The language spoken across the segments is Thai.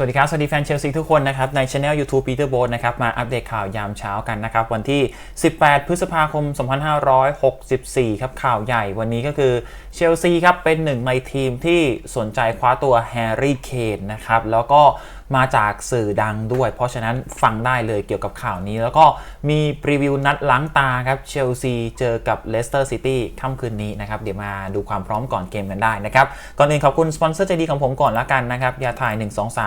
สวัสดีครับ สวัสดีแฟนเชลซีทุกคนนะครับ ในช anel YouTube Peter b o นะครับ มาอัปเดตข่าวยามเช้ากันนะครับ วันที่ 18 พฤษภาคม 2564 ครับข่าวใหญ่วันนี้ก็คือเชลซีครับ เป็นหนึ่งในทีมที่สนใจคว้าตัวแฮร์รี่เคนนะครับ แล้วก็ มาจากสื่อดังด้วย เพราะฉะนั้นฟังได้เลยเกี่ยวกับข่าวนี้ แล้วก็มีพรีวิวนัดล้างตาครับเชลซีเจอกับเลสเตอร์ซิตี้ค่ำคืนนี้นะครับ เดี๋ยวมาดูความพร้อมก่อนเกมกันได้นะครับ ก่อนอื่นขอบคุณสปอนเซอร์ใจดีของผมก่อนละกันนะครับยาถ่าย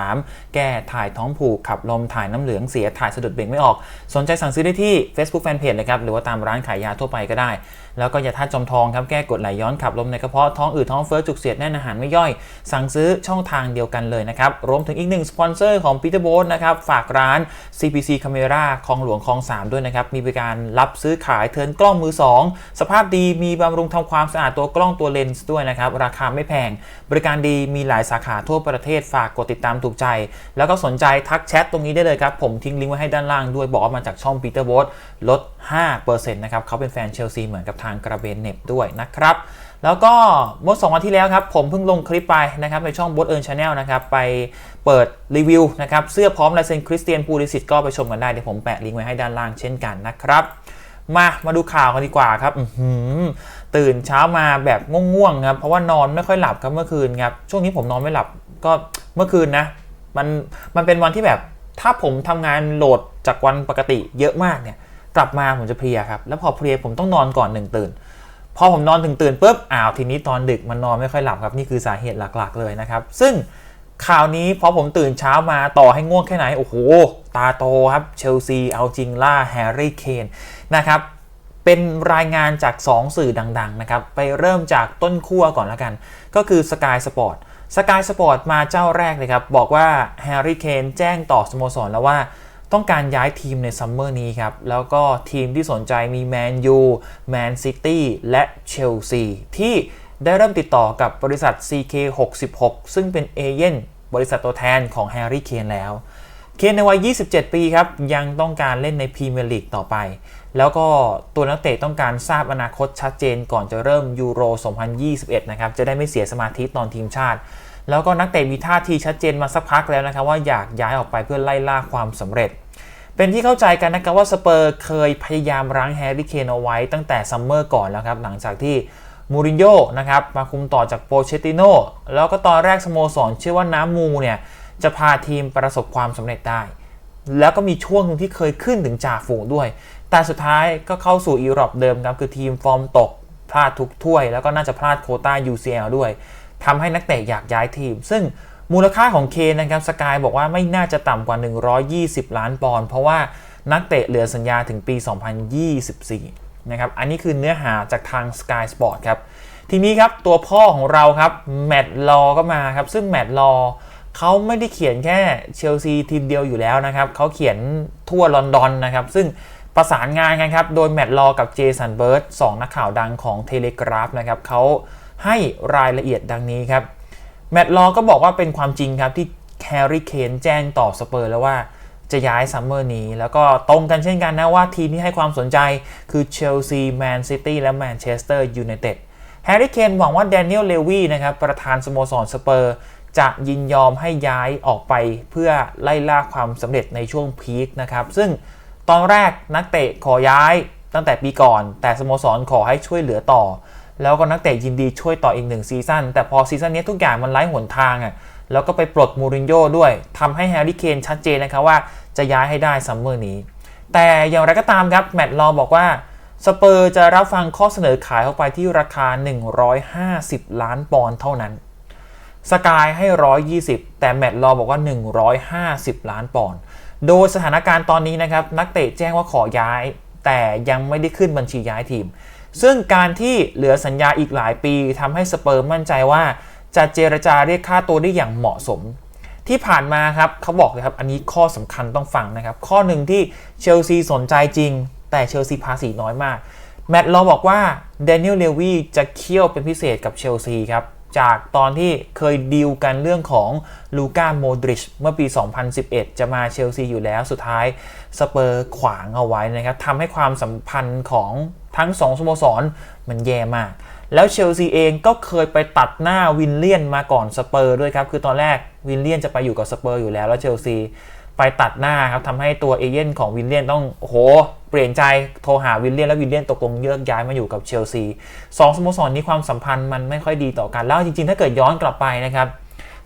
123 แก้ถ่ายท้องผูกขับลมถ่ายน้ำเหลืองเสียถ่ายสะดุดเบ่งไม่ออก สนใจสั่งซื้อได้ที่ Facebook Fanpage เลยครับหรือว่าตามร้านขายยาทั่วไปก็ได้ แล้วก็ยาธาตุจอมทองครับแก้กรดไหลย้อนขับลมในกระเพาะท้องอืดท้องเฟ้อจุกเสียดแน่นอาหารไม่ย่อย สั่งซื้อช่องทางเดียวกันเลยนะครับรวมถึงอีกหนึ่งสปอนเซอร์ของ Peter b o a t นะครับฝากร้าน CPC Camera คลองหลวงคลอง 3 ด้วยนะครับมีบริการรับซื้อขายเทินกล้องมือ 2 สภาพดีมีบำรุงทำความสะอาดตัวกล้องตัวเลนส์ด้วยนะครับราคาไม่แพง บริการดีมีหลายสาขาทั่วประเทศฝากกดติดตามถูกใจ แล้วก็สนใจทักแชทตรงนี้ได้เลยครับผมทิ้งลิงก์ไว้ให้ด้านล่างด้วยบอกว่ามาจากช่อง Peter b o a t ลด 5%นะครับเขาเป็นแฟนเชลซีเหมือนกับทางกระเบนเน็บด้วยนะครับแล้วก็เมื่อสองวันที่แล้วครับ ผมเพิ่งลงคลิปไปนะครับในช่องบดเอิร์นชาแนลนะครับ ไปเปิดรีวิวนะครับ เสื้อพร้อมลายเซ็นคริสเตียนปูริสิตก็ไปชมกันได้ เดี๋ยวผมแปะลิงก์ไว้ให้ด้านล่างเช่นกันนะครับ มามาดูข่าวกันดีกว่าครับตื่นเช้ามาแบบง่วงๆครับเพราะว่านอนไม่ค่อยหลับครับเมื่อคืนครับช่วงนี้ผมนอนไม่หลับก็เมื่อคืนนะมันมันเป็นวันที่แบบถ้าผมทำงานโหลดจากวันปกติเยอะมากเนี่ย กลับมาผมจะเพลียครับ แล้วพอเพลียผมต้องนอนก่อนหนึ่งตื่น พอผมนอนถึงตื่นปุ๊บ อ้าว ทีนี้ตอนดึกมันนอนไม่ค่อยหลับครับ นี่คือสาเหตุหลักๆเลยนะครับ ซึ่งข่าวนี้พอผมตื่นเช้ามาต่อให้ง่วงแค่ไหน โอ้โห ตาโตครับเชลซีเอาจริงล่าแฮร์รี่เคนนะครับเป็นรายงานจาก 2 สื่อดังๆนะครับ ไปเริ่มจากต้นขั้วก่อนละกัน ก็คือ Sky Sport Sky Sport มาเจ้าแรกเลยครับ บอกว่าแฮร์รี่เคนแจ้งต่อสโมสรแล้วว่า ต้องการย้ายทีมในซัมเมอร์นี้ครับ แล้วก็ทีมที่สนใจมีแมนยูแมนซิตี้และเชลซีที่ได้เริ่มติดต่อกับบริษัท CK66 ซึ่งเป็นเอเย่นบริษัทตัวแทนของแฮร์รี่เคนแล้ว เคนในวัย 27 ปีครับ ยังต้องการเล่นในพรีเมียร์ลีกต่อไป แล้วก็ตัวนักเตะต้องการทราบอนาคตชัดเจนก่อนจะเริ่มยูโร 2021 นะครับ จะได้ไม่เสียสมาธิตอนทีมชาติ แล้วก็นักเตะมีท่าทีชัดเจนมาสักพักแล้วนะครับว่าอยากย้ายออกไปเพื่อไล่ล่าความสำเร็จ เป็นที่เข้าใจกันนะครับว่าสเปอร์เคยพยายามรั้งแฮร์รี่เคนเอาไว้ตั้งแต่ซัมเมอร์ก่อนแล้วครับ หลังจากที่มูรินโญ่นะครับมาคุมต่อจากโปเชตติโนแล้วก็ตอนแรกสโมสรเชื่อว่าน้ำมูเนี่ยจะพาทีมประสบความสำเร็จได้ แล้วก็มีช่วงที่เคยขึ้นถึงจ่าฝูงด้วย แต่สุดท้ายก็เข้าสู่อีรอบเดิมครับคือทีมฟอร์มตกพลาดทุกถ้วย แล้วก็น่าจะพลาดโคต้า UCL ด้วยทำให้นักเตะอยากย้ายทีม ซึ่ง มูลค่าของเคนนะครับสกายบอกว่าไม่น่าจะต่ำกว่า 120 ล้านปอนด์เพราะว่านักเตะเหลือสัญญาถึงปี 2024 นะครับ อันนี้คือเนื้อหาจากทาง Sky Sport ครับ ทีนี้ครับตัวพ่อของเราครับแมตต์ลอก็มาครับ ซึ่งแมตต์ลอเขาไม่ได้เขียนแค่เชลซีทีมเดียวอยู่แล้วนะครับ เขาเขียนทั่วลอนดอนนะครับ ซึ่งประสานงานกันครับ โดยแมตต์ลอกับเจสันเบิร์ดสองนักข่าวดังของเทเลกราฟนะครับเขาให้รายละเอียดดังนี้ครับ แมตต์ลอก็บอกว่าเป็นความจริงครับที่แฮร์รี่เคนแจ้งต่อสเปอร์แล้วว่าจะย้ายซัมเมอร์นี้ แล้วก็ตรงกันเช่นกันนะว่าทีมที่ให้ความสนใจคือเชลซีแมนซิตี้และแมนเชสเตอร์ยูไนเต็ดแฮร์รี่เคนหวังว่าแดเนียลเลวีนะครับประธานสโมสรสเปอร์ จะยินยอมให้ย้ายออกไปเพื่อไล่ล่าความสำเร็จในช่วงพีคนะครับซึ่งตอนแรกนักเตะขอย้ายตั้งแต่ปีก่อน แต่สโมสรขอให้ช่วยเหลือต่อ แล้วก็นักเตะยินดีช่วยต่ออีกหนึ่งซีซั่นแต่พอซีซั่นนี้ทุกอย่างมันไร้หนทางอะแล้วก็ไปปลดมูรินโญ่ด้วยทำให้แฮร์รี่เคนชัดเจนนะครับว่าจะย้ายให้ได้ซัมเมอร์นี้ แต่อย่างไรก็ตามครับ แมตต์ลอบอกว่าสเปอร์จะรับฟังข้อเสนอขายเข้าไปที่ราคา 150 ล้านปอนด์เท่านั้นสกายให้ 120 แต่แมตต์ลอบอกว่า 150 ล้านปอนด์โดยสถานการณ์ตอนนี้นะครับนักเตะแจ้งว่าขอย้าย แต่ยังไม่ได้ขึ้นบัญชีย้ายทีม ซึ่งการที่เหลือสัญญาอีกหลายปีทำให้สเปอร์มั่นใจว่าจะเจรจาเรียกค่าตัวได้อย่างเหมาะสม ที่ผ่านมาครับเขาบอกเลยครับ อันนี้ข้อสำคัญต้องฟังนะครับ ข้อหนึ่งที่เชลซีสนใจจริง แต่เชลซีภาษีน้อยมาก แมตต์ลอบอกว่าเดนิเอลเลวีจะเคี่ยวเป็นพิเศษกับเชลซีครับ จากตอนที่เคยดีลกันเรื่องของลูก้าโมดริชเมื่อปี 2011 จะมาเชลซีอยู่แล้วสุดท้ายสเปอร์ขวางเอาไว้นะครับทำให้ความสัมพันธ์ของ ทั้ง2สโมสรมันแย่มาก แล้วเชลซีเองก็เคยไปตัดหน้าวินเลียนมาก่อนสเปอร์ด้วยครับ คือตอนแรกวินเลียนจะไปอยู่กับสเปอร์อยู่แล้วแล้วเชลซีไปตัดหน้าครับทำให้ตัวเอเย่นของวินเลียนต้องโอ้โห เปลี่ยนใจโทรหาวินเลียนแล้ววินเลียนตกลงเลิกย้ายมาอยู่กับเชลซีสองสโมสรนี้ความสัมพันธ์มันไม่ค่อยดีต่อกันแล้วจริงๆ ถ้าเกิดย้อนกลับไปนะครับ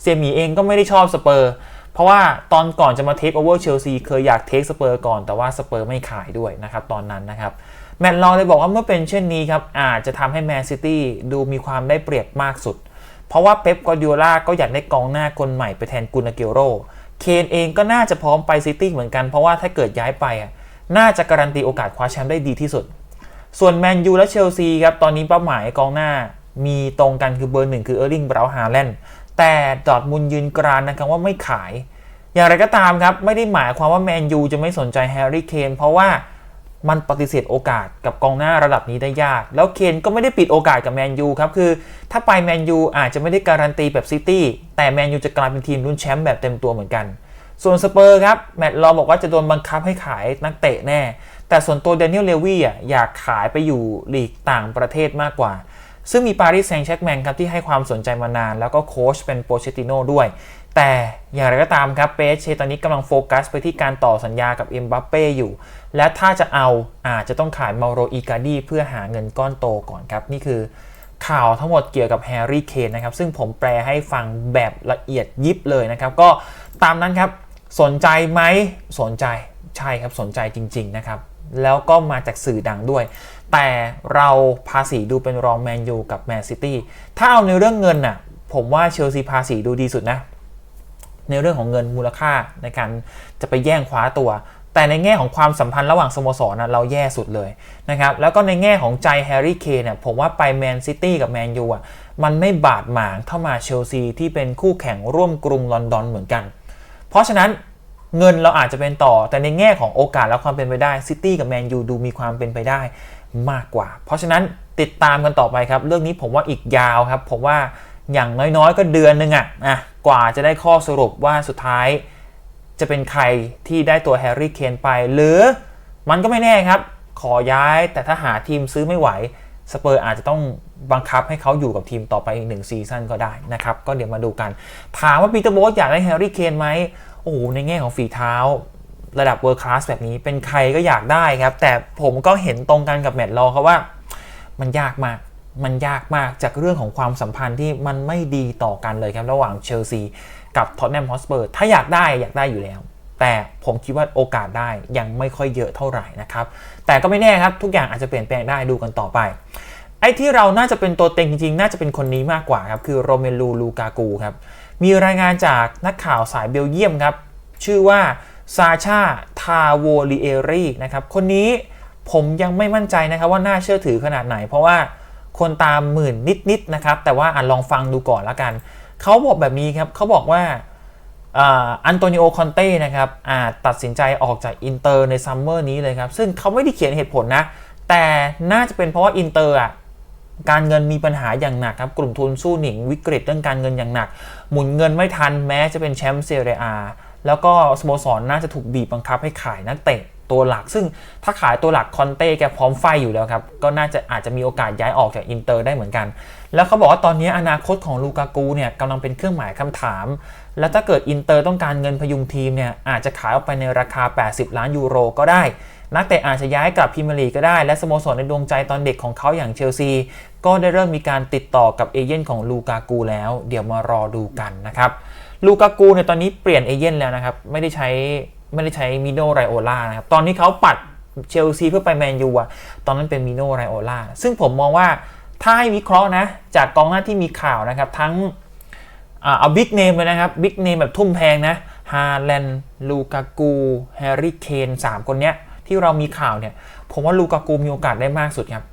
เซียมีเองก็ไม่ได้ชอบสเปอร์เพราะว่าตอนก่อนจะมาเทคโอเวอร์เชลซีเคยอยากเทคสเปอร์ก่อนแต่ว่าสเปอร์ไม่ขายด้วยนะครับตอนนั้นนะครับ แมตต์ลอเลยบอกว่าเมื่อเป็นเช่นนี้ครับอาจจะทำให้แมนซิตี้ดูมีความได้เปรียบมากสุด เพราะว่าเป๊ปกวาร์ดิโอลาก็อยากได้กองหน้าคนใหม่ไปแทนกุนอาเกโรเคนเองก็น่าจะพร้อมไปซิตี้เหมือนกันเพราะว่าถ้าเกิดย้ายไปอะน่าจะการันตีโอกาสคว้าแชมป์ได้ดีที่สุด ส่วนแมนยูและเชลซีครับตอนนี้เป้าหมายกองหน้ามีตรงกันคือเบอร์หนึ่งคือเออร์ลิงบราวฮาแลนด์แต่ดอร์ทมุนยืนกรานนะครับว่าไม่ขาย อย่างไรก็ตามครับไม่ได้หมายความว่าแมนยูจะไม่สนใจแฮร์รี่เคนเพราะว่า มันปฏิเสธโอกาสกับกองหน้าระดับนี้ได้ยาก แล้วเคนก็ไม่ได้ปิดโอกาสกับแมนยูครับ คือถ้าไปแมนยูอาจจะไม่ได้การันตีแบบซิตี้ แต่แมนยูจะกลายเป็นทีมลุ้นแชมป์แบบเต็มตัวเหมือนกัน ส่วนสเปอร์ครับ แมตต์ลอบอกว่าจะโดนบังคับให้ขายนักเตะแน่ แต่ส่วนตัวเดนิเอลเลวี่อะอยากขายไปอยู่ลีกต่างประเทศมากกว่า ซึ่งมีปารีสแซงต์แชร์กแมงครับที่ให้ความสนใจมานาน แล้วก็โค้ชเป็นโปเชติโน่ด้วยแต่อย่างไรก็ตามครับเปเชตอนนี้กำลังโฟกัสไปที่การต่อสัญญากับเอ็มบัปเป้อยู่ และถ้าจะเอาอาจจะต้องขายมาโรอีกาดีเพื่อหาเงินก้อนโตก่อนครับ นี่คือข่าวทั้งหมดเกี่ยวกับแฮร์รี่เคนนะครับ ซึ่งผมแปลให้ฟังแบบละเอียดยิบเลยนะครับ ก็ตามนั้นครับ สนใจไหมสนใจใช่ครับสนใจจริง ๆ นะครับ แล้วก็มาจากสื่อดังด้วย แต่เราภาษีดูเป็นรองแมนยูกับแมนซิตี้ถ้าเอาในเรื่องเงินน่ะผมว่าเชลซีภาษีดูดีสุดนะ ในเรื่องของเงินมูลค่าในการจะไปแย่งคว้าตัว แต่ในแง่ของความสัมพันธ์ระหว่างสโมสรนะเราแย่สุดเลยนะครับแล้วก็ในแง่ของใจแฮร์รี่เคนเนี่ยผมว่าไปแมนซิตี้กับแมนยูอะมันไม่บาดหมางเท่ามาเชลซีที่เป็นคู่แข่งร่วมกรุงลอนดอนเหมือนกัน เพราะฉะนั้นเงินเราอาจจะเป็นต่อ แต่ในแง่ของโอกาสและความเป็นไปได้ซิตี้กับแมนยูดูมีความเป็นไปได้มากกว่า เพราะฉะนั้นติดตามกันต่อไปครับ เรื่องนี้ผมว่าอีกยาวครับ ผมว่า อย่างน้อยๆ ก็เดือนนึงอะอะกว่าจะได้ข้อสรุปว่าสุดท้าย จะเป็นใครที่ได้ตัวแฮร์รี่เคนไป หรือมันก็ไม่แน่ครับ ขอย้ายแต่ถ้าหาทีมซื้อไม่ไหวสเปอร์อาจจะต้องบังคับให้เขาอยู่กับทีมต่อไปอีกหนึ่งซีซั่นก็ได้นะครับ ก็เดี๋ยวมาดูกัน ถามว่าปีเตอร์โบสอยากได้แฮร์รี่เคนไหมโอ้โหในแง่ของฝีเท้า ระดับเวิร์คลาสแบบนี้เป็นใครก็อยากได้ครับ แต่ผมก็เห็นตรงกันกับแมตต์ลอเขาว่า มันยากมาก มันยากมากจากเรื่องของความสัมพันธ์ที่มันไม่ดีต่อกันเลยครับ ระหว่างเชลซีกับท็อตแนมฮอสเปอร์ถ้าอยากได้อยากได้อยู่แล้ว แต่ผมคิดว่าโอกาสได้ยังไม่ค่อยเยอะเท่าไหร่นะครับ แต่ก็ไม่แน่ครับ ทุกอย่างอาจจะเปลี่ยนแปลงได้ดูกันต่อไป ไอ้ที่เราน่าจะเป็นตัวเต็งจริงๆ น่าจะเป็นคนนี้มากกว่าครับ คือโรเมลูลูกากูครับ มีรายงานจากนักข่าวสายเบลเยียมครับ ชื่อว่าซาชาทาโวลิเอรีนะครับ คนนี้ผมยังไม่มั่นใจนะครับว่าน่าเชื่อถือขนาดไหน เพราะว่า คนตามหมื่นนิดๆนะครับ แต่ว่าอ่านลองฟังดูก่อนละกัน เขาบอกแบบนี้ครับเขาบอกว่าอันโตนิโอคอนเต้นะครับอาจตัดสินใจออกจากอินเตอร์ในซัมเมอร์นี้เลยครับ ซึ่งเขาไม่ได้เขียนเหตุผลนะ แต่น่าจะเป็นเพราะว่าอินเตอร์อะการเงินมีปัญหาอย่างหนักครับ กลุ่มทุนสู้หนิงวิกฤตเรื่องการเงินอย่างหนัก หมุนเงินไม่ทันแม้จะเป็นแชมป์เซเรียแล้วก็สโมสรน่าจะถูกบีบบังคับให้ขายนักเตะ ตัวหลัก ซึ่งถ้าขายตัวหลักคอนเต้แกพร้อมไฟอยู่แล้วครับ ก็น่าจะอาจจะมีโอกาสย้ายออกจากอินเตอร์ได้เหมือนกัน แล้วเขาบอกว่าตอนนี้อนาคตของลูกากูเนี่ยกำลังเป็นเครื่องหมายคำถาม แล้วถ้าเกิดอินเตอร์ต้องการเงินพยุงทีมเนี่ยอาจจะขายออกไปในราคา 80 ล้านยูโรก็ได้ นักเตะอาจจะย้ายกลับพรีเมียร์ลีกก็ได้ และสโมสรในดวงใจตอนเด็กของเขาอย่างเชลซี ก็ได้เริ่มมีการติดต่อกับเอเย่นของลูกากูแล้ว เดี๋ยวมารอดูกันนะครับลูกากูเนี่ยตอนนี้เปลี่ยนเอเย่นแล้วนะครับไม่ได้ใช้ ไม่ได้ใช้มิโนไรโอล่านะครับ ตอนนี้เขาปัดเชลซีเพื่อไปแมนยูอะตอนนั้นเป็นมิโนไรโอล่าซึ่งผมมองว่าถ้าให้วิเคราะห์นะ จากกองหน้าที่มีข่าวนะครับ ทั้งเอาบิ๊กเนมเลยนะครับบิ๊กเนมแบบทุ่มแพงนะฮาแลนด์ลูกากูแฮร์รี่เคนสามคนเนี้ยที่เรามีข่าวเนี่ย ผมว่าลูกากูมีโอกาสได้มากสุดครับ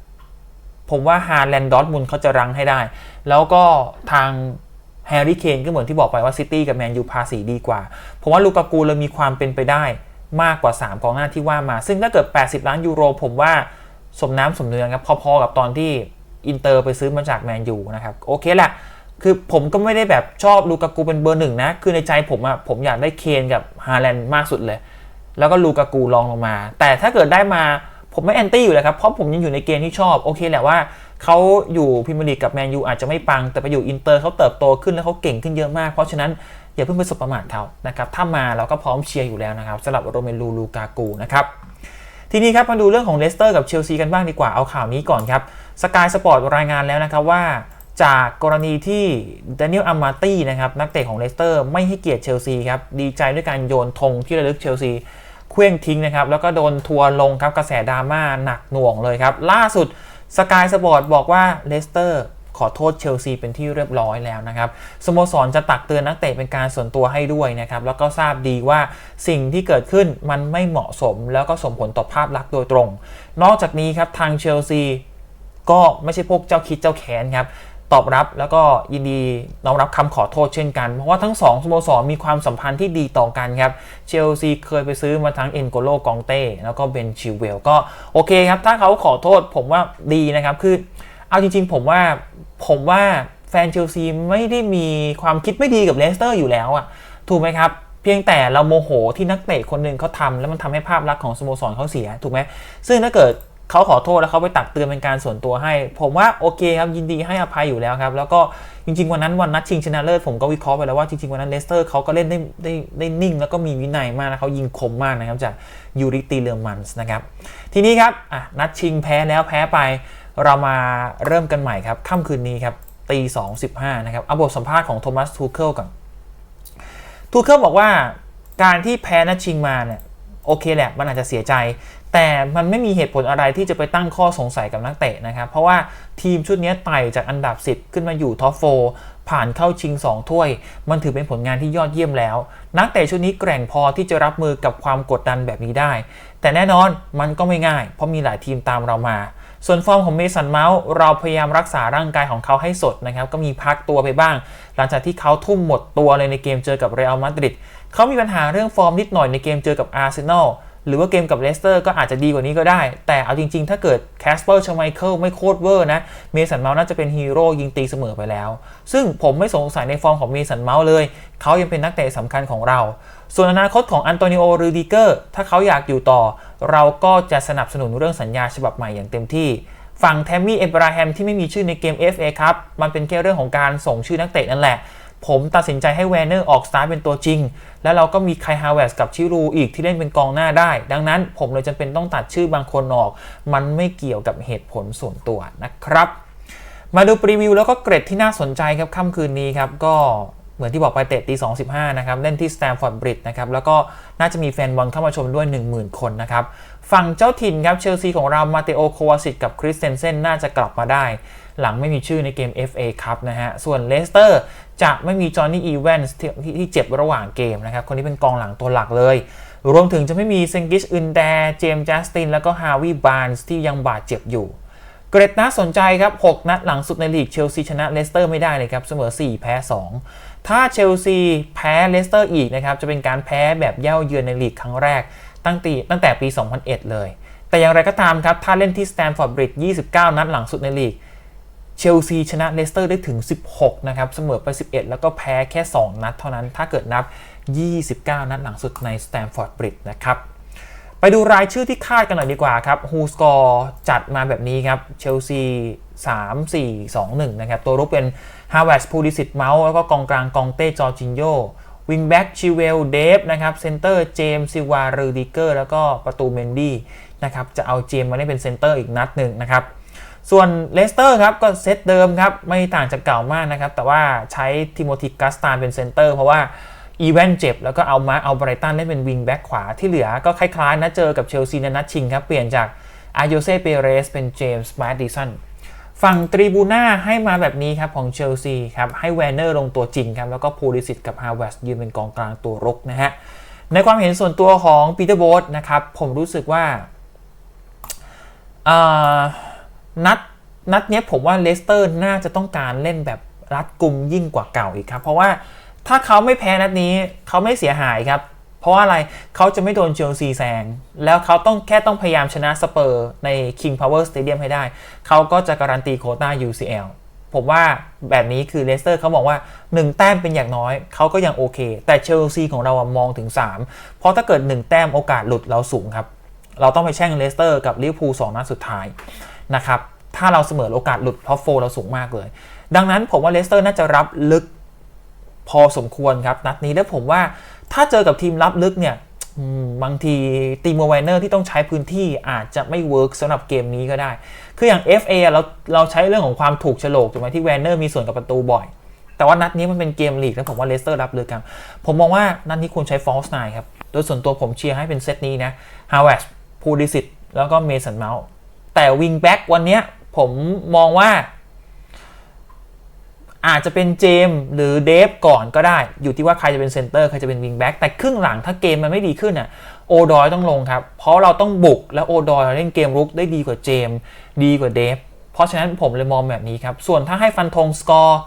ผมว่าฮาแลนด์ดอทมุนเขาจะรังให้ได้ แล้วก็ทาง แฮร์รี่เคนก็เหมือนที่บอกไปว่าซิตี้กับแมนยูภาษีดีกว่า ผมว่าลูกากูเลยมีความเป็นไปได้มากกว่า 3 กองหน้าที่ว่ามา ซึ่งถ้าเกิด 80 ล้านยูโร ผมว่าสมน้ำสมเนื้อครับ พอๆกับตอนที่อินเตอร์ไปซื้อมาจากแมนยูนะครับ โอเคแหละ คือผมก็ไม่ได้แบบชอบลูกากูเป็นเบอร์หนึ่งนะ คือในใจผมอะผมอยากได้เคนกับฮาแลนด์มากสุดเลย แล้วก็ลูกากูลองลงมา แต่ถ้าเกิดได้มาผมไม่แอนตี้อยู่เลยครับ เพราะผมยังอยู่ในเกณฑ์ที่ชอบ โอเคแหละว่า เขาอยู่พรีเมียร์ลีกกับแมนยูอาจจะไม่ปังแต่ไปอยู่อินเตอร์เขาเติบโตขึ้นแล้วเขาเก่งขึ้นเยอะมาก เพราะฉะนั้นอย่าเพิ่งไปสบประมาทเขานะครับถ้ามาเราก็พร้อมเชียร์อยู่แล้วนะครับสำหรับโรเมลูลูกากูนะครับทีนี้ครับมาดูเรื่องของเลสเตอร์กับเชลซีกันบ้างดีกว่าเอาข่าวนี้ก่อนครับสกายสปอร์ตรายงานแล้วนะครับว่าจากกรณีที่ด a นิ e ลอามาตี้นะครับนักเตะของเลสเตอร์ไม่ให้เกียรติเชลซีครับดีใจด้วยการโยนธงที่ระลึกเชลซีเคลื่องทิ้งนะครับแล้วก็โดนทัวร์ลงครับกระแสดราม่าหนักหน่วงเลยครับล่าสุด สกายสปอร์ตบอกว่าเลสเตอร์ขอโทษเชลซีเป็นที่เรียบร้อยแล้วนะครับสโมสรจะตักเตือนนักเตะเป็นการส่วนตัวให้ด้วยนะครับ แล้วก็ทราบดีว่าสิ่งที่เกิดขึ้นมันไม่เหมาะสม แล้วก็สมผลต่อภาพลักษณ์โดยตรง นอกจากนี้ครับทางเชลซีก็ไม่ใช่พวกเจ้าคิดเจ้าแค้นครับ ตอบรับแล้วก็ยินดีน้อมรับคำขอโทษเช่นกัน เพราะว่าทั้งสองสโมสรมีความสัมพันธ์ที่ดีต่อกันครับเชลซีเคยไปซื้อมาทั้งเอ็นโกโลกองเต้แล้วก็เบนชิวเวลก็โอเคครับ ถ้าเขาขอโทษผมว่าดีนะครับคือเอาจริงๆ ผมว่าผมว่าแฟนเชลซีไม่ได้มีความคิดไม่ดีกับเลสเตอร์อยู่แล้วอะถูกไหมครับเพียงแต่เราโมโหที่นักเตะคนหนึ่งเขาทำแล้วมันทำให้ภาพลักษณ์ของสโมสรเขาเสียถูกไหมซึ่งถ้าเกิด เขาขอโทษแล้วเขาไปตักเตือนเป็นการส่วนตัวให้ ผมว่าโอเคครับยินดีให้อภัยอยู่แล้วครับ แล้วก็จริง ๆ วันนั้นวันนัดชิงชนะเลิศผมก็วิเคราะห์ไปแล้วว่าจริง ๆ วันนั้นเลสเตอร์เขาก็เล่นได้ได้ได้นิ่ง แล้วก็มีวินัยมากนะเขายิงคมมากนะครับจากยูริตีเลอร์มันส์นะครับทีนี้ครับอะนัดชิงแพ้แล้วแพ้ไป เรามาเริ่มกันใหม่ครับค่ำคืนนี้ครับตีสองสิบห้านะครับเอาบทสัมภาษณ์ของโทมัสทูเคิลก่อนทูเคิลบอกว่าการที่แพ้นัดชิงมาเนี่ยโอเคแหละมันอาจจะเสียใจ แต่มันไม่มีเหตุผลอะไรที่จะไปตั้งข้อสงสัยกับนักเตะนะครับ เพราะว่าทีมชุดนี้ไต่จากอันดับ 10 ขึ้นมาอยู่ท็อปโฟผ่านเข้าชิง 2 ถ้วย มันถือเป็นผลงานที่ยอดเยี่ยมแล้ว นักเตะชุดนี้แกร่งพอที่จะรับมือกับความกดดันแบบนี้ได้ แต่แน่นอนมันก็ไม่ง่าย เพราะมีหลายทีมตามเรามา ส่วนฟอร์มของเมสันเมาส์เราพยายามรักษาร่างกายของเขาให้สดนะครับ ก็มีพักตัวไปบ้าง หลังจากที่เขาทุ่มหมดตัวเลยในเกมเจอกับเรอัลมาดริดเขามีปัญหาเรื่องฟอร์มนิดหน่อยในเกมเจอกับอาร์เซนอล หรือว่าเกมกับเลสเตอร์ก็อาจจะดีกว่านี้ก็ได้ แต่เอาจริง ๆ ถ้าเกิดแคสเปอร์ชไมเคิลไม่โคตรเวอร์นะ เมสันเมาส์น่าจะเป็นฮีโร่ยิงตีเสมอไปแล้ว ซึ่งผมไม่สงสัยในฟอร์มของเมสันเมาส์เลย เขายังเป็นนักเตะสำคัญของเรา ส่วนอนาคตของอันโตนิโอรูดิเกอร์ถ้าเขาอยากอยู่ต่อ เราก็จะสนับสนุนเรื่องสัญญาฉบับใหม่อย่างเต็มที่ฝั่งแทมมี่เอบราแฮมที่ไม่มีชื่อในเกม FA ครับ มันเป็นแค่เรื่องของการส่งชื่อนักเตะนั่นแหละ ผมตัดสินใจให้แวนเนอร์ออกสตาร์ทเป็นตัวจริง แล้วเราก็มีไคฮาวเวสกับชิรูอีกที่เล่นเป็นกองหน้าได้ ดังนั้นผมเลยจำเป็นต้องตัดชื่อบางคนออก มันไม่เกี่ยวกับเหตุผลส่วนตัวนะครับ มาดูรีวิวแล้วก็เกรดที่น่าสนใจครับค่ำคืนนี้ครับก็เหมือนที่บอกไปเตะตี2.15นะครับ เล่นที่สแตมฟอร์ดบริดจ์นะครับ แล้วก็น่าจะมีแฟนบอลเข้ามาชมด้วย 10,000 คนนะครับ ฝั่งเจ้าถิ่นครับเชลซีของเรามาเตโอโควาซิตกับคริสเตนเซนน่าจะกลับมาได้ หลังไม่มีชื่อในเกม FA ครับนะฮะ ส่วนเลสเตอร์ จะไม่มีจอห์นนี่อีแวนส์ที่เจ็บระหว่างเกมนะครับ คนนี้เป็นกองหลังตัวหลักเลย รวมถึงจะไม่มีเซงกิชอึนแดเจมส์จัสติน แล้วก็ฮาวิบานส์ที่ยังบาดเจ็บอยู่ เกรดน่าสนใจครับ 6 นัดหลังสุดในลีกเชลซีชนะเลสเตอร์ไม่ได้เลยครับ เสมอ 4 แพ้ 2 ถ้าเชลซีแพ้เลสเตอร์อีกนะครับ จะเป็นการแพ้แบบเย่าเยือนในลีกครั้งแรก ตั้งต่ตั้งแต่ปี 2001 เลย แต่อย่างไรก็ตามครับถ้าเล่นที่สแตนฟอร์ดบริดจ์29 นัดหลังสุดในลีก เชลซีชนะเลสเตอร์ได้ถึง 16 นะครับ เสมอไป 11 แล้วก็แพ้แค่ 2 นัดเท่านั้น ถ้าเกิดนับ 29 นัดหลังสุดในสแตนฟอร์ดบริดจ์นะครับ ไปดูรายชื่อที่คาดกันหน่อยดีกว่าครับฮูสกอร์จัดมาแบบนี้ครับ เชลซี 3 4 2 1 นะครับ ตัวรุกเป็นฮาวเวสพูดิสิตเมาส์แล้วก็กองกลางกองเต้จอร์จินโยวิงแบ็กชิเวลเดฟนะครับเซนเตอร์เจมส์ซิวารูดิเกอร์แล้วก็ประตูเมนดี้นะครับจะเอาเจมส์มาเล่นเป็นเซนเตอร์อีกนัดหนึ่งนะครับ ส่วนเลสเตอร์ครับก็เซตเดิมครับ ไม่ต่างจากเก่ามากนะครับ แต่ว่าใช้ทิโมธีกัสตานเป็นเซนเตอร์เพราะว่าอีเวนเจ็บ แล้วก็เอามาเอาไบรตันได้เป็นวิงแบ็กขวาที่เหลือก็คล้ายๆนะเจอกับเชลซีในนัดชิงครับ เปลี่ยนจากอาโยเซ่เปเรสเป็นเจมส์มาดิสันฝั่งตรีบูน่าให้มาแบบนี้ครับ ของเชลซีครับ ให้แวนเนอร์ลงตัวจริงครับ แล้วก็พูลิสิตกับฮาวเวสยืนเป็นกองกลางตัวรุกนะฮะ ในความเห็นส่วนตัวของปีเตอร์โบสนะครับ ผมรู้สึกว่าอ่า นัดนัดเนี้ยผมว่าเลสเตอร์น่าจะต้องการเล่นแบบรัดกุมยิ่งกว่าเก่าอีกครับ เพราะว่าถ้าเขาไม่แพ้นัดนี้เขาไม่เสียหายครับ เพราะว่าอะไรเขาจะไม่โดนเชลซีแซงแล้วเขาต้องแค่ต้องพยายามชนะสเปอร์ใน King Power Stadium ให้ได้ เขาก็จะการันตีโคต้า UCL ผมว่าแบบนี้คือเลสเตอร์เขาบอกว่า 1 แต้มเป็นอย่างน้อย เขาก็ยังโอเค แต่เชลซีของเรามองถึง 3 เพราะถ้าเกิด 1 แต้มโอกาสหลุดเราสูงครับ เราต้องไปแช่งเลสเตอร์กับลิเวอร์พูลสองนัดสุดท้าย นะครับถ้าเราเสมอโอกาสหลุดท็อปโฟเราสูงมากเลย ดังนั้นผมว่าเลสเตอร์น่าจะรับลึกพอสมควรครับนัดนี้แล้วผมว่าถ้าเจอกับทีมรับลึกเนี่ยบางทีตีมไวเนอร์ที่ต้องใช้พื้นที่อาจจะไม่เวิร์กสำหรับเกมนี้ก็ได้ คืออย่าง FA เราเราใช้เรื่องของความถูกโฉลกถูกไหมที่แวนเนอร์มีส่วนกับประตูบ่อย แต่ว่านัดนี้มันเป็นเกมลีกแล้วผมว่าเลสเตอร์รับเลยกันผมมองว่านัดนี้ควรใช้ฟอลส์ไนครับ โดยส่วนตัวผมเชียร์ให้เป็นเซตนี้นะฮาวเวสพูดิสิตแล้วก็เมสันเมาส์ แต่วิงแบ็กวันนี้ผมมองว่า อาจจะเป็นเจมหรือเดฟก่อนก็ได้ อยู่ที่ว่าใครจะเป็นเซนเตอร์ใครจะเป็นวิงแบ็กแต่ครึ่งหลังถ้าเกมมันไม่ดีขึ้นอะโอดอยต้องลงครับ เพราะเราต้องบุกแล้วโอดอยเล่นเกมรุกได้ดีกว่าเจม ดีกว่าเดฟเพราะฉะนั้นผมเลยมองแบบนี้ครับ ส่วนถ้าให้ฟันธงสกอร์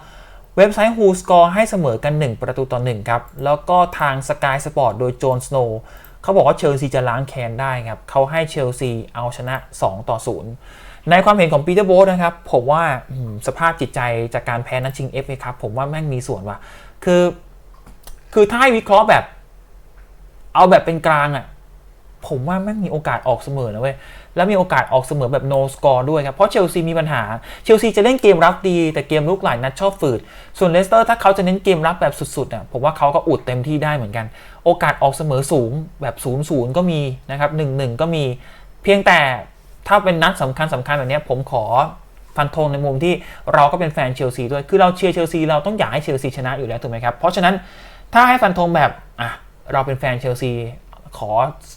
เว็บไซต์ Who Score ให้เสมอกัน 1 ประตูต่อ 1 ครับ แล้วก็ทาง Sky Sport โดยโจนสโนว เขาบอกว่าเชลซีจะล้างแค้นได้ครับเขาให้เชลซีเอาชนะ 2 ต่อ 0 ในความเห็นของปีเตอร์โบสนะครับ ผมว่าสภาพจิตใจจากการแพ้นัดชิงเอฟเอครับผมว่าแม่งมีส่วนว่ะคือ คือถ้าให้วิเคราะห์แบบ เอาแบบเป็นกลางอะ่ะ ผมว่าแม่งมีโอกาสออกเสมอนะเว้ย แล้วมีโอกาสออกเสมอแบบ no score ด้วยครับ เพราะเชลซีมีปัญหา เชลซีจะเล่นเกมรับดี แต่เกมลุกหลายนัดชอบฝืด ส่วนเลสเตอร์ถ้าเขาจะเน้นเกมรับแบบสุดๆอะผมว่าเขาก็อุดเต็มที่ได้เหมือนกัน โอกาสออกเสมอสูงแบบ0-0ก็มีนะครับ1-1ก็มี เพียงแต่ถ้าเป็นนัดสำคัญสำคัญแบบนี้ผมขอฟันธงในมุมที่เราก็เป็นแฟนเชลซีด้วย คือเราเชียร์เชลซีเราต้องอยากให้เชลซีชนะอยู่แล้วถูกไหมครับ เพราะฉะนั้นถ้าให้ฟันธงแบบอะเราเป็นแฟนเชลซี ขอ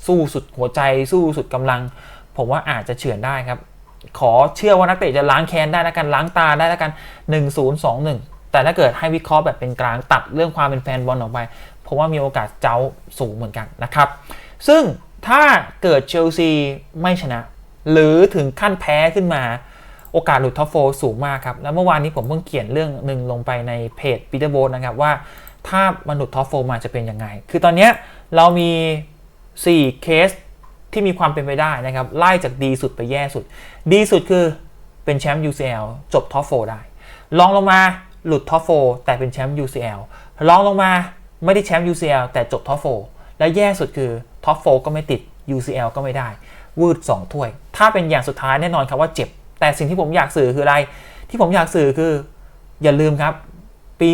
สู้สุดหัวใจสู้สุดกำลัง ผมว่าอาจจะเฉือนได้ครับ ขอเชื่อว่านักเตะจะล้างแค้นได้แล้วกันล้างตาได้แล้วกัน 1 0 2 1 แต่ถ้าเกิดให้วิเคราะห์แบบเป็นกลางตัดเรื่องความเป็นแฟนบอลออกไปผมว่ามีโอกาสเจ้าสูงเหมือนกันนะครับ ซึ่งถ้าเกิดเชลซีไม่ชนะ หรือถึงขั้นแพ้ขึ้นมาโอกาสหลุดท็อปโฟสูงมากครับ แล้วเมื่อวานนี้ผมเพิ่งเขียนเรื่องหนึ่งลงไปในเพจปีเตอร์โบนนะครับว่า ถ้ามันหลุดท็อปโฟมาจะเป็นยังไง คือตอนนี้เรามี 4 เคสที่มีความเป็นไปได้นะครับ ไล่จากดีสุดไปแย่สุด ดีสุดคือเป็นแชมป์ UCL จบท็อปโฟได้ลองลงมาหลุดท็อปโฟแต่เป็นแชมป์ UCL ลองลงมาไม่ได้แชมป์ UCL แต่จบท็อปโฟและแย่สุดคือท็อปโฟก็ไม่ติด UCL ก็ไม่ได้ วืด 2 ถ้วย ถ้าเป็นอย่างสุดท้ายแน่นอนครับว่าเจ็บ แต่สิ่งที่ผมอยากสื่อคืออะไร ที่ผมอยากสื่อคือ อย่าลืมครับ ปี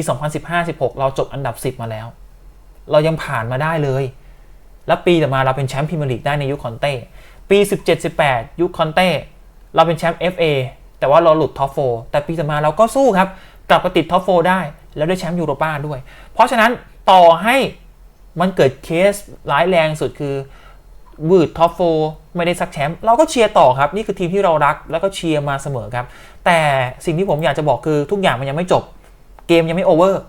2015-16 เราจบอันดับ 10 มาแล้ว เรายังผ่านมาได้เลย แล้วปีต่อมาเราเป็นแชมป์พรีเมียร์ลีกได้ในยุคคอนเต้ ปี 17-18 ยุคคอนเต้ เราเป็นแชมป์ FA แต่ว่าเราหลุดท็อปโฟแต่ปีต่อมาเราก็สู้ครับ กลับมาติดท็อปโฟได้ แล้วได้แชมป์ยูโรป้าด้วย เพราะฉะนั้นต่อให้มันเกิดเคสร้ายแรงสุดคือวืดท็อปโฟไม่ได้สักแชมป์เราก็เชียร์ต่อครับ นี่คือทีมที่เรารักแล้วก็เชียร์มาเสมอครับ แต่สิ่งที่ผมอยากจะบอกคือทุกอย่างมันยังไม่จบ เกมยังไม่โอเวอร์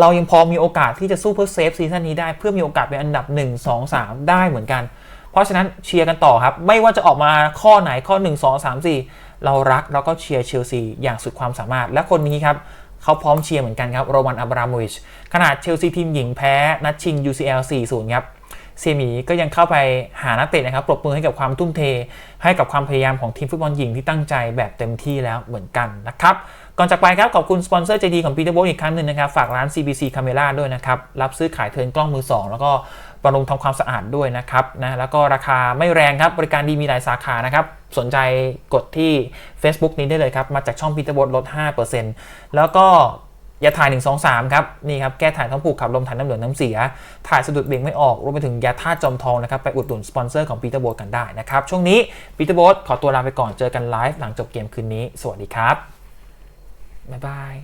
เรายังพอมีโอกาสที่จะสู้เพื่อเซฟซีซั่นนี้ได้เพื่อมีโอกาสเป็นอันดับ 1 2 3 ได้เหมือนกัน เพราะฉะนั้นเชียร์กันต่อครับ ไม่ว่าจะออกมาข้อไหนข้อ 1 2 3 4 เรารักแล้วก็เชียร์เชลซีอย่างสุดความสามารถ และคนนี้ครับเขาพร้อมเชียร์เหมือนกันครับโรมันอับราโมวิชขนาดเชลซีทีมหญิงแพ้ นัดชิง UCL 4-0ครับเซมีก็ยังเข้าไปหานักเตะนะครับปรบมือให้กับความทุ่มเท ให้กับความพยายามของทีมฟุตบอลหญิงที่ตั้งใจแบบเต็มที่แล้วเหมือนกันนะครับ ก่อนจากไปครับขอบคุณสปอนเซอร์ใจดีของปีเตอร์โบอีกครั้งหนึ่งนะครับ ฝากร้าน CBC Camera ด้วยนะครับ รับซื้อขายเทินกล้องมือ 2 แล้วก็บำรุงทำความสะอาดด้วยนะครับนะแล้วก็ราคาไม่แรงครับ บริการดีมีหลายสาขานะครับ สนใจกดที่ Facebook นี้ได้เลยครับ มาจากช่องปีเตอร์โบลด 5%แล้วก็ยาถ่าย 1 2 3 ครับ นี่ครับ แก้ถ่ายท้องผูกขับลมถ่ายน้ำเหลืองน้ำเสีย ถ่ายสะดุดเบ่งไม่ออก รวมไปถึงยาธาตุจอมทองนะครับ ไปอุดหนุนสปอนเซอร์ของปีเตอร์โบทกันได้นะครับ ช่วงนี้ปีเตอร์โบทขอตัวลาไปก่อนเจอกันไลฟ์หลังจบเกมคืนนี้ สวัสดีครับ บ๊ายบาย